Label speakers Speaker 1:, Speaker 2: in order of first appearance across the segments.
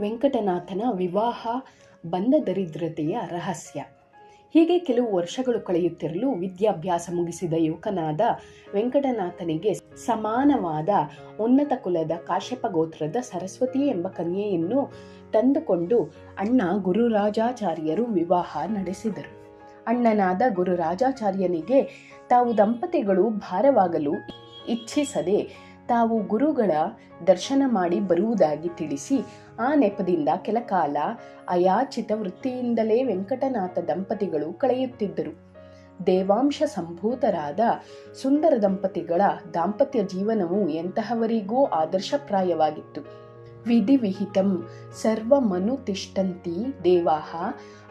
Speaker 1: ವೆಂಕಟನಾಥನ ವಿವಾಹ ಬಂದ ದರಿದ್ರತೆಯ ರಹಸ್ಯ. ಹೀಗೆ ಕೆಲವು ವರ್ಷಗಳು ಕಳೆಯುತ್ತಿರಲು ವಿದ್ಯಾಭ್ಯಾಸ ಮುಗಿಸಿದ ಯುವಕನಾದ ವೆಂಕಟನಾಥನಿಗೆ ಸಮಾನವಾದ ಉನ್ನತ ಕುಲದ ಕಾಶ್ಯಪ ಗೋತ್ರದ ಸರಸ್ವತಿ ಎಂಬ ಕನ್ಯೆಯನ್ನು ತಂದುಕೊಂಡು ಅಣ್ಣ ಗುರುರಾಜಾಚಾರ್ಯರು ವಿವಾಹ ನಡೆಸಿದರು. ಅಣ್ಣನಾದ ಗುರುರಾಜಾಚಾರ್ಯನಿಗೆ ತಾವು ದಂಪತಿಗಳು ಭಾರವಾಗಲು ಇಚ್ಛಿಸದೆ ತಾವು ಗುರುಗಳ ದರ್ಶನ ಮಾಡಿ ಬರುವುದಾಗಿ ತಿಳಿಸಿ ಆ ನೆಪದಿಂದ ಕೆಲ ಕಾಲ ಅಯಾಚಿತ ವೃತ್ತಿಯಿಂದಲೇ ವೆಂಕಟನಾಥ ದಂಪತಿಗಳು ಕಳೆಯುತ್ತಿದ್ದರು. ದೇವಾಂಶ ಸಂಭೂತರಾದ ಸುಂದರ ದಂಪತಿಗಳ ದಾಂಪತ್ಯ ಜೀವನವು ಎಂತಹವರಿಗೂ ಆದರ್ಶಪ್ರಾಯವಾಗಿತ್ತು. ವಿಧಿವಿಹಿತಂ ತಿಷ್ಟಂತಿ ದೇವಾಹ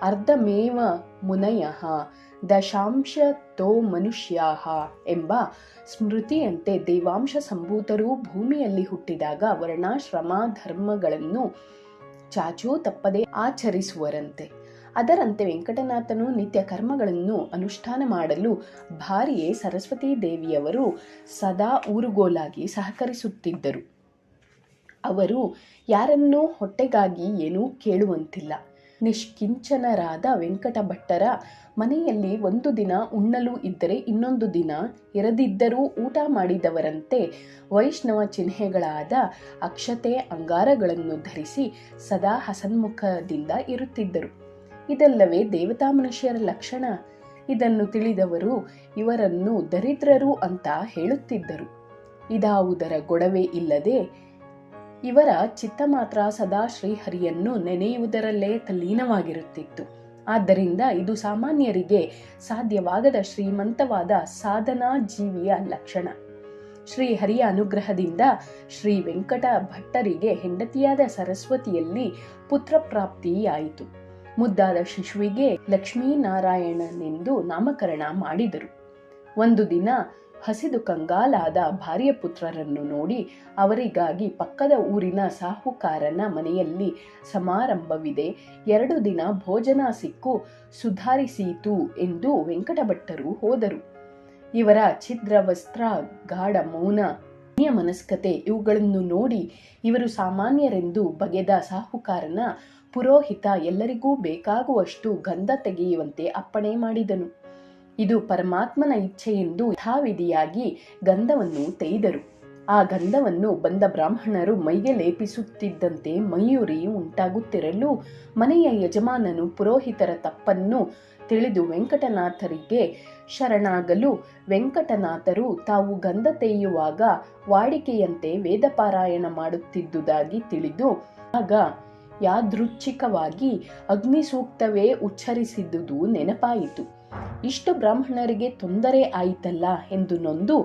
Speaker 1: ಅರ್ಧಮೇವ ಮುನಯಃ ದಶಾಂಶತೋ ಮನುಷ್ಯಾಹ ಎಂಬ ಸ್ಮೃತಿಯಂತೆ ದೇವಾಂಶ ಸಂಭೂತರು ಭೂಮಿಯಲ್ಲಿ ಹುಟ್ಟಿದಾಗ ವರ್ಣಾಶ್ರಮ ಧರ್ಮಗಳನ್ನು ಚಾಚೂ ತಪ್ಪದೆ ಆಚರಿಸುವರಂತೆ. ಅದರಂತೆ ವೆಂಕಟನಾಥನು ನಿತ್ಯ ಕರ್ಮಗಳನ್ನು ಅನುಷ್ಠಾನ ಮಾಡಲು ಭಾರಿಯೇ ಸರಸ್ವತೀ ದೇವಿಯವರು ಸದಾ ಊರುಗೋಲಾಗಿ ಸಹಕರಿಸುತ್ತಿದ್ದರು. ಅವರು ಯಾರನ್ನೂ ಹೊಟ್ಟೆಗಾಗಿ ಏನೂ ಕೇಳುವಂತಿಲ್ಲ. ನಿಷ್ಕಿಂಚನರಾದ ವೆಂಕಟಭಟ್ಟರ ಮನೆಯಲ್ಲಿ ಒಂದು ದಿನ ಉಣ್ಣಲು ಇದ್ದರೆ ಇನ್ನೊಂದು ದಿನ ಎರದಿದ್ದರೂ ಊಟ ಮಾಡಿದವರಂತೆ ವೈಷ್ಣವ ಚಿಹ್ನೆಗಳಾದ ಅಕ್ಷತೆ ಅಂಗಾರಗಳನ್ನು ಧರಿಸಿ ಸದಾ ಹಸನ್ಮುಖದಿಂದ ಇರುತ್ತಿದ್ದರು. ಇದೆಲ್ಲವೇ ದೇವತಾ ಮನುಷ್ಯರ ಲಕ್ಷಣ. ಇದನ್ನು ತಿಳಿದವರು ಇವರನ್ನು ದರಿದ್ರರು ಅಂತ ಹೇಳುತ್ತಿದ್ದರು. ಇದಾವುದರ ಗೊಡವೆ ಇಲ್ಲದೆ ಇವರ ಚಿತ್ತ ಮಾತ್ರ ಸದಾ ಶ್ರೀಹರಿಯನ್ನು ನೆನೆಯುವುದರಲ್ಲೇ ತಲ್ಲೀನವಾಗಿರುತ್ತಿತ್ತು. ಆದ್ದರಿಂದ ಇದು ಸಾಮಾನ್ಯರಿಗೆ ಸಾಧ್ಯವಾಗದ ಶ್ರೀಮಂತವಾದ ಸಾಧನಾ ಜೀವಿಯ ಲಕ್ಷಣ. ಶ್ರೀಹರಿಯ ಅನುಗ್ರಹದಿಂದ ಶ್ರೀ ವೆಂಕಟ ಭಟ್ಟರಿಗೆ ಹೆಂಡತಿಯಾದ ಸರಸ್ವತಿಯಲ್ಲಿ ಪುತ್ರಪ್ರಾಪ್ತಿಯಾಯಿತು. ಮುದ್ದಾದ ಶಿಶುವಿಗೆ ಲಕ್ಷ್ಮೀನಾರಾಯಣನೆಂದು ನಾಮಕರಣ ಮಾಡಿದರು. ಒಂದು ದಿನ ಹಸಿದು ಕಂಗಾಲಾದ ಭಾರ್ಯ ಪುತ್ರರನ್ನು ನೋಡಿ ಅವರಿಗಾಗಿ ಪಕ್ಕದ ಊರಿನ ಸಾಹುಕಾರನ ಮನೆಯಲ್ಲಿ ಸಮಾರಂಭವಿದೆ. ಎರಡು ದಿನ ಭೋಜನ ಸಿಕ್ಕು ಸುಧಾರಿಸೀತು ಎಂದು ವೆಂಕಟಭಟ್ಟರು ಹೋದರು. ಇವರ ಛಿದ್ರ ವಸ್ತ್ರ ಗಾಢ ಮೌನ ಮನಸ್ಕತೆ ಇವುಗಳನ್ನು ನೋಡಿ ಇವರು ಸಾಮಾನ್ಯರೆಂದು ಬಗೆದ ಸಾಹುಕಾರನ ಪುರೋಹಿತ ಎಲ್ಲರಿಗೂ ಬೇಕಾಗುವಷ್ಟು ಗಂಧ ತೆಗೆಯುವಂತೆ ಅಪ್ಪಣೆ ಮಾಡಿದನು. ಇದು ಪರಮಾತ್ಮನ ಇಚ್ಛೆ ಎಂದು ಯಥಾವಿಧಿಯಾಗಿ ಗಂಧವನ್ನು ತೆಯ್ದರು ಆ ಗಂಧವನ್ನು ಬಂದ ಬ್ರಾಹ್ಮಣರು ಮೈಗೆ ಲೇಪಿಸುತ್ತಿದ್ದಂತೆ ಮೈಯುರಿ ಉಂಟಾಗುತ್ತಿರಲು ಮನೆಯ ಯಜಮಾನನು ಪುರೋಹಿತರ ತಪ್ಪನ್ನು ತಿಳಿದು ವೆಂಕಟನಾಥರಿಗೆ ಶರಣಾಗಲು. ವೆಂಕಟನಾಥರು ತಾವು ಗಂಧ ತೆಗೆಯುವಾಗ ವಾಡಿಕೆಯಂತೆ ವೇದಪಾರಾಯಣ ಮಾಡುತ್ತಿದ್ದುದಾಗಿ ತಿಳಿದು, ಆಗ ಯಾದೃಚ್ಛಿಕವಾಗಿ ಅಗ್ನಿ ಸೂಕ್ತವೇ ಉಚ್ಚರಿಸಿದ್ದುದು ನೆನಪಾಯಿತು. ಇಷ್ಟು ಬ್ರಾಹ್ಮಣರಿಗೆ ತೊಂದರೆ ಆಯಿತಲ್ಲ ಎಂದು ನೊಂದು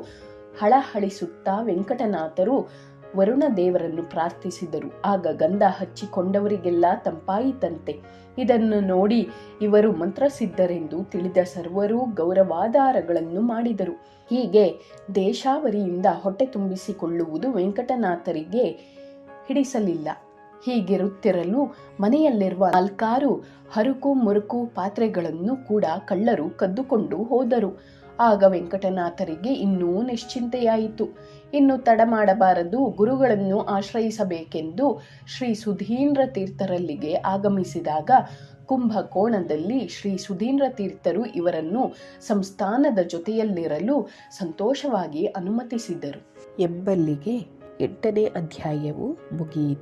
Speaker 1: ಹಳಹಳಿಸುತ್ತಾ ವೆಂಕಟನಾಥರು ವರುಣ ದೇವರನ್ನು ಪ್ರಾರ್ಥಿಸಿದರು. ಆಗ ಗಂಧ ಹಚ್ಚಿಕೊಂಡವರಿಗೆಲ್ಲ ತಂಪಾಯಿತಂತೆ. ಇದನ್ನು ನೋಡಿ ಇವರು ಮಂತ್ರಸಿದ್ಧರೆಂದು ತಿಳಿದ ಸರ್ವರೂ ಗೌರವಾಧಾರಗಳನ್ನು ಮಾಡಿದರು. ಹೀಗೆ ದೇಶಾವರಿಯಿಂದ ಹೊಟ್ಟೆ ತುಂಬಿಸಿಕೊಳ್ಳುವುದು ವೆಂಕಟನಾಥರಿಗೆ ಹಿಡಿಸಲಿಲ್ಲ. ಹೀಗಿರುತ್ತಿರಲು ಮನೆಯಲ್ಲಿರುವ ನಾಲ್ಕಾರು ಹರುಕು ಮುರುಕು ಪಾತ್ರೆಗಳನ್ನು ಕೂಡ ಕಳ್ಳರು ಕದ್ದುಕೊಂಡು ಹೋದರು. ಆಗ ವೆಂಕಟನಾಥರಿಗೆ ಇನ್ನೂ ನಿಶ್ಚಿಂತೆಯಾಯಿತು. ಇನ್ನು ತಡ ಮಾಡಬಾರದು, ಗುರುಗಳನ್ನು ಆಶ್ರಯಿಸಬೇಕೆಂದು ಶ್ರೀ ಸುಧೀಂದ್ರ ತೀರ್ಥರಲ್ಲಿಗೆ ಆಗಮಿಸಿದಾಗ ಕುಂಭಕೋಣದಲ್ಲಿ ಶ್ರೀ ಸುಧೀಂದ್ರ ತೀರ್ಥರು ಇವರನ್ನು ಸಂಸ್ಥಾನದ ಜೊತೆಯಲ್ಲಿರಲು ಸಂತೋಷವಾಗಿ ಅನುಮತಿಸಿದರು. ಎಂಬಲ್ಲಿಗೆ ಎಂಟನೇ ಅಧ್ಯಾಯವು ಮುಗಿಯಿತು.